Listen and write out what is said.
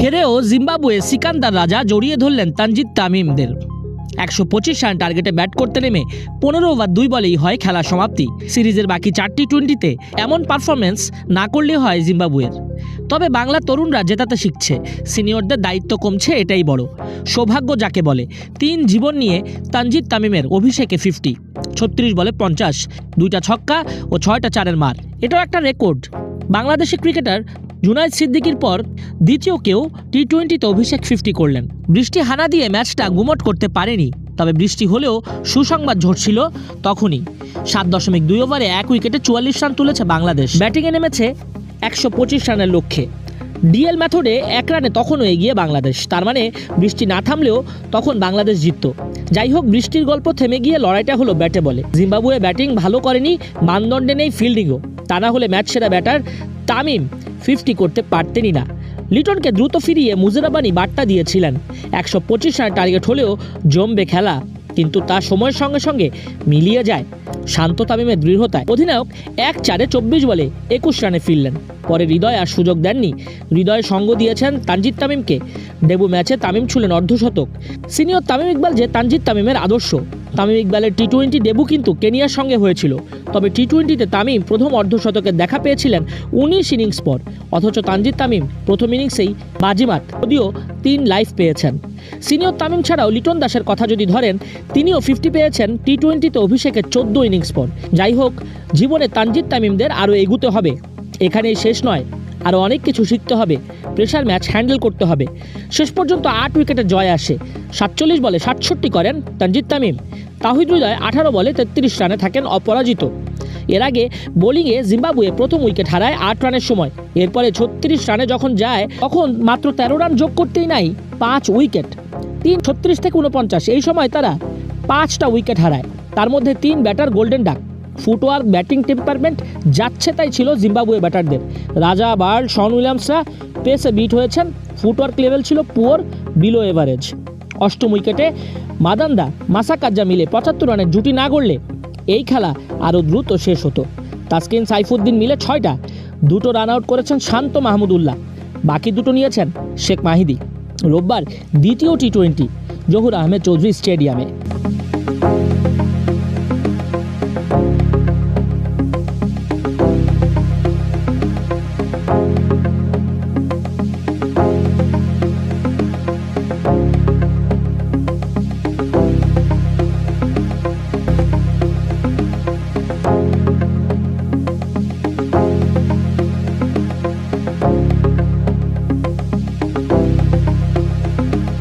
হেরেও Zimbabwe Sikandar রাজা জড়িয়ে ধরলেন তানজিদ তামিমদের। একশো পঁচিশ রান টার্গেটে ব্যাট করতে নেমে পনেরো ওভার দুই বলেই হয় খেলা সমাপ্তি। সিরিজের বাকি চারটি টোয়েন্টিতে এমন পারফরমেন্স না করলে হয় জিম্বাবুয়ের। তবে বাংলা তরুণরা জেতাতে শিখছে। সিনিয়রদের দায়িত্ব কমছে, এটাই বড়। সৌভাগ্য যাকে বলে, তিন জীবন নিয়ে তানজিদ তামিমের অভিষেকে ফিফটি ছত্রিশ বলে পঞ্চাশ, দুইটা ছক্কা ও ছয়টা চারের মার। এটাও একটা রেকর্ড। বাংলাদেশি ক্রিকেটার জুনাইদ সিদ্দিকির পর দ্বিতীয় কেউ টি টোয়েন্টিতে অভিষেক ফিফটি করলেন। বৃষ্টি হানা দিয়ে ম্যাচটা গুমট করতে পারেনি, তবে বৃষ্টি হলেও সুসংবাদ ঝরছিল তখনই। সাত দশমিক দুই ওভারে এক উইকেটে চুয়াল্লিশ রান তুলেছে বাংলাদেশ। ব্যাটিংয়ে নেমেছে একশো পঁচিশ রানের লক্ষ্যে। ডিএল মেথডে এক রানে তখনও এগিয়ে বাংলাদেশ, তার মানে বৃষ্টি না থামলেও তখন বাংলাদেশ জিতত। যাই হোক, বৃষ্টির গল্প থেমে গিয়ে লড়াইটা হলো ব্যাটে বলে। জিম্বাবুয়ে ব্যাটিং ভালো করেনি, মানদণ্ডে নেই ফিল্ডিংও। তা না হলে ম্যাচ সেরা ব্যাটার তামিম ফিফটি করতে পারতেনই না। লিটনকে দ্রুত ফিরিয়ে মুজিরাবানি বার্তা দিয়েছিলেন। একশো পঁচিশ রানের টার্গেট হলেও জমবে খেলা, কিন্তু তা সময়ের সঙ্গে সঙ্গে মিলিয়ে যায়। শান্ত তামিমের দৃঢ়তায় অধিনায়ক এক চারে চব্বিশ বলে একুশ রানে ফিরলেন। পরে হৃদয় আর সুযোগ দেননি। হৃদয় সঙ্গ দিয়েছেন তানজিদ তামিমকে। ডেবু ম্যাচে তামিম ছুলেন অর্ধশতক। সিনিয়র তামিম ইকবাল যে তানজিদ তামিমের আদর্শ। তামিম ইকবালের টি টোয়েন্টি ডেবু কিন্তু কেনিয়ার সঙ্গে হয়েছিল। তবে টি টোয়েন্টিতে তামিম প্রথম অর্ধশতকে দেখা পেয়েছিলেন উনিশ ইনিংস পর। অথচ তানজিদ তামিম প্রথম ইনিংসেই বাজিমাত, যদিও তিন লাইফ পেয়েছেন। সিনিয়র তামিম ছাড়াও লিটন দাসের কথা যদি ধরেন, তিনিও ফিফটি পেয়েছেন টি টোয়েন্টিতে অভিষেকের চোদ্দ ইনিংস পর। যাই হোক, জীবনে তানজিদ তামিমদের আরও এগুতে হবে। এখানেই শেষ নয়, আরও অনেক কিছু শিখতে হবে, প্রেশার ম্যাচ হ্যান্ডেল করতে হবে। শেষ পর্যন্ত আট উইকেটের জয় আসে। সাতচল্লিশ বলে সাতষট্টি করেন তানজিদ তামিম। তাহিদ হৃদয় আঠারো বলে তেত্রিশ রানে থাকেন অপরাজিত। এর আগে বোলিংয়ে জিম্বাবুয়ে প্রথম উইকেট হারায় আট রানের সময়। এরপরে ছত্রিশ রানে যখন যায়, তখন মাত্র তেরো রান যোগ করতেই নাই, পাঁচ উইকেট। তিন ছত্রিশ থেকে উনপঞ্চাশ এই সময় তারা পাঁচটা উইকেট হারায়। তার মধ্যে তিন batter golden duck. Footwork batting temperament যাচ্ছে তাই ছিল জিম্বাবুয়ে ব্যাটারদের। রাজা বার্ল, শন উইলিয়ামসরা পেসে বিট হয়েছেন। ফুটওয়ার্ক লেভেল ছিল পুয়ার, বিলো এভারেজ। অষ্টম উইকেটে মাদান্দা মাসাকাজ্জা মিলে পঁচাত্তর রানের জুটি না গড়লে এই খেলা আরও দ্রুত শেষ হতো। তাসকিন সাইফুদ্দিন মিলে ছয়টা, দুটো রান আউট করেছেন শান্ত মাহমুদুল্লাহ বাকি দুটো নিয়েছেন শেখ মাহিদি। রোববার দ্বিতীয় টি টোয়েন্টি, জহুর আহমেদ চৌধুরী স্টেডিয়ামে।